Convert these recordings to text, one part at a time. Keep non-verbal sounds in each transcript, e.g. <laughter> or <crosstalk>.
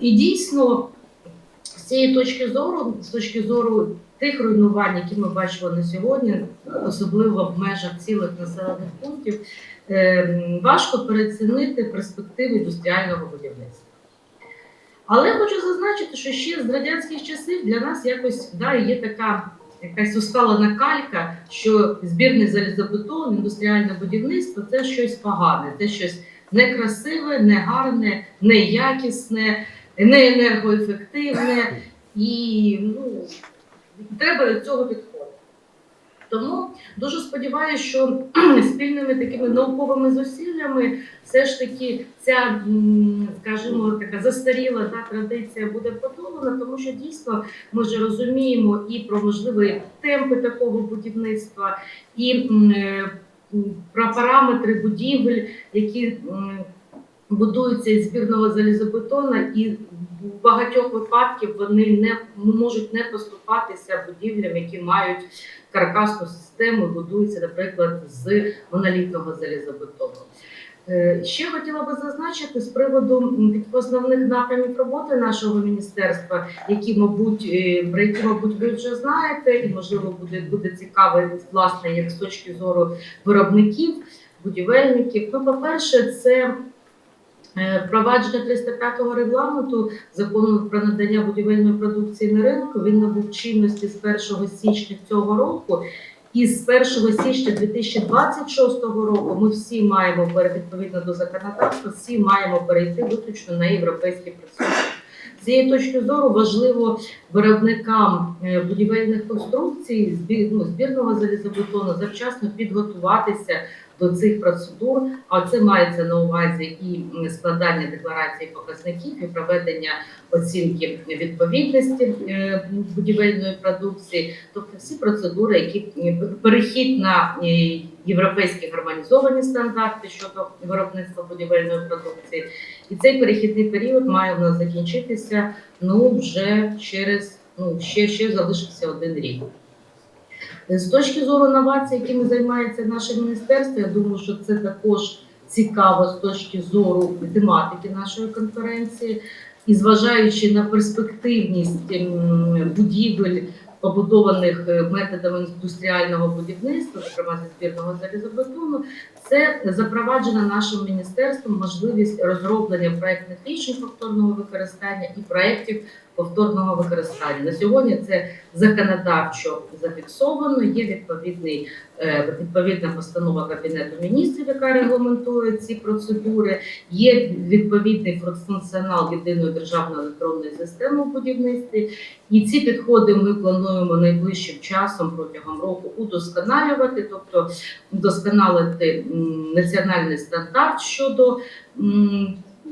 І дійсно, з цієї точки зору, з точки зору тих руйнувань, які ми бачимо на сьогодні, особливо в межах цілих населених пунктів, е, важко переоцінити перспективи індустріального будівництва. Але хочу зазначити, що ще з радянських часів для нас якось да, є така якась усталена калька, що збірний залізобетон, індустріальне будівництво це щось погане, це щось некрасиве, негарне, неякісне, неенергоефективне і ну, треба від цього відходити. Тому дуже сподіваюся, що <clears throat> спільними такими науковими зусиллями все ж таки ця, скажімо, така застаріла та, традиція буде подолана, тому що дійсно ми вже розуміємо і про можливі темпи такого будівництва, і е, про параметри будівель, які будуються із збірного залізобетона, і в багатьох випадків вони не можуть не поступатися будівлям, які мають каркасну систему, будуються, наприклад, з монолітного залізобетону. Е, Ще хотіла би зазначити з приводу основних напрямів роботи нашого міністерства, які, мабуть, е, про які, мабуть, ви вже знаєте, і можливо буде, буде цікаво, власне, як з точки зору виробників, будівельників. Ну, по-перше, це е, впровадження 305 регламенту закону про надання будівельної продукції на ринку. Він набув чинності з 1 січня цього року. І з 1 січня 2026 року ми всі маємо відповідно до законодавства, всі маємо перейти виключно на європейські процедури. З цієї точки зору важливо виробникам е, будівельних конструкцій ну, збірного залізобетону завчасно підготуватися до цих процедур. А це мається на увазі і складання декларації показників, і проведення оцінки відповідності е, будівельної продукції, тобто всі процедури, які перехід на е, європейські гармонізовані стандарти щодо виробництва будівельної продукції. І цей перехідний період має в нас закінчитися ну вже через ну ще, ще залишився один рік. З точки зору новацій, якими займається наше міністерство, я думаю, що це також цікаво з точки зору тематики нашої конференції, і зважаючи на перспективність ем, будівель, побудованих е, методами індустріального будівництва, зокрема зі збірного залізобетону, це запроваджена нашим міністерством можливість розроблення проектних рішень повторного використання і проєктів повторного використання. На сьогодні це законодавчо зафіксовано. Є відповідний е, відповідна постанова кабінету міністрів, яка регламентує ці процедури. Є відповідний функціонал єдиної державної електронної системи у будівництві. І ці підходи ми плануємо найближчим часом протягом року удосконалювати, тобто удосконалити національний стандарт щодо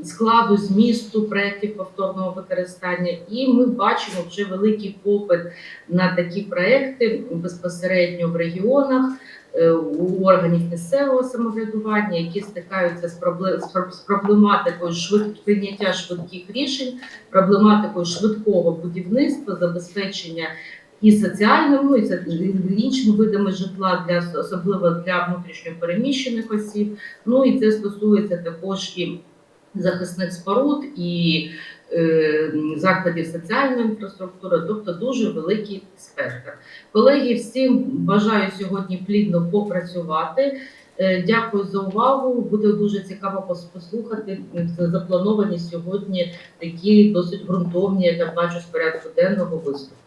складу змісту проєктів повторного використання. І ми бачимо вже великий попит на такі проекти безпосередньо в регіонах. е, У органів місцевого самоврядування, які стикаються з проблематикою швид... прийняття швидких рішень, проблематикою швидкого будівництва, забезпечення і соціальним, ну і іншими видами житла для особливо для внутрішньопереміщених осіб. Ну і це стосується також і захисних споруд і е, закладів соціальної інфраструктури, тобто дуже великий спектр. Колеги, всім бажаю сьогодні плідно попрацювати. Е, Дякую за увагу. Буде дуже цікаво послухати заплановані сьогодні такі досить ґрунтовні, як я бачу, з порядку денного виступи.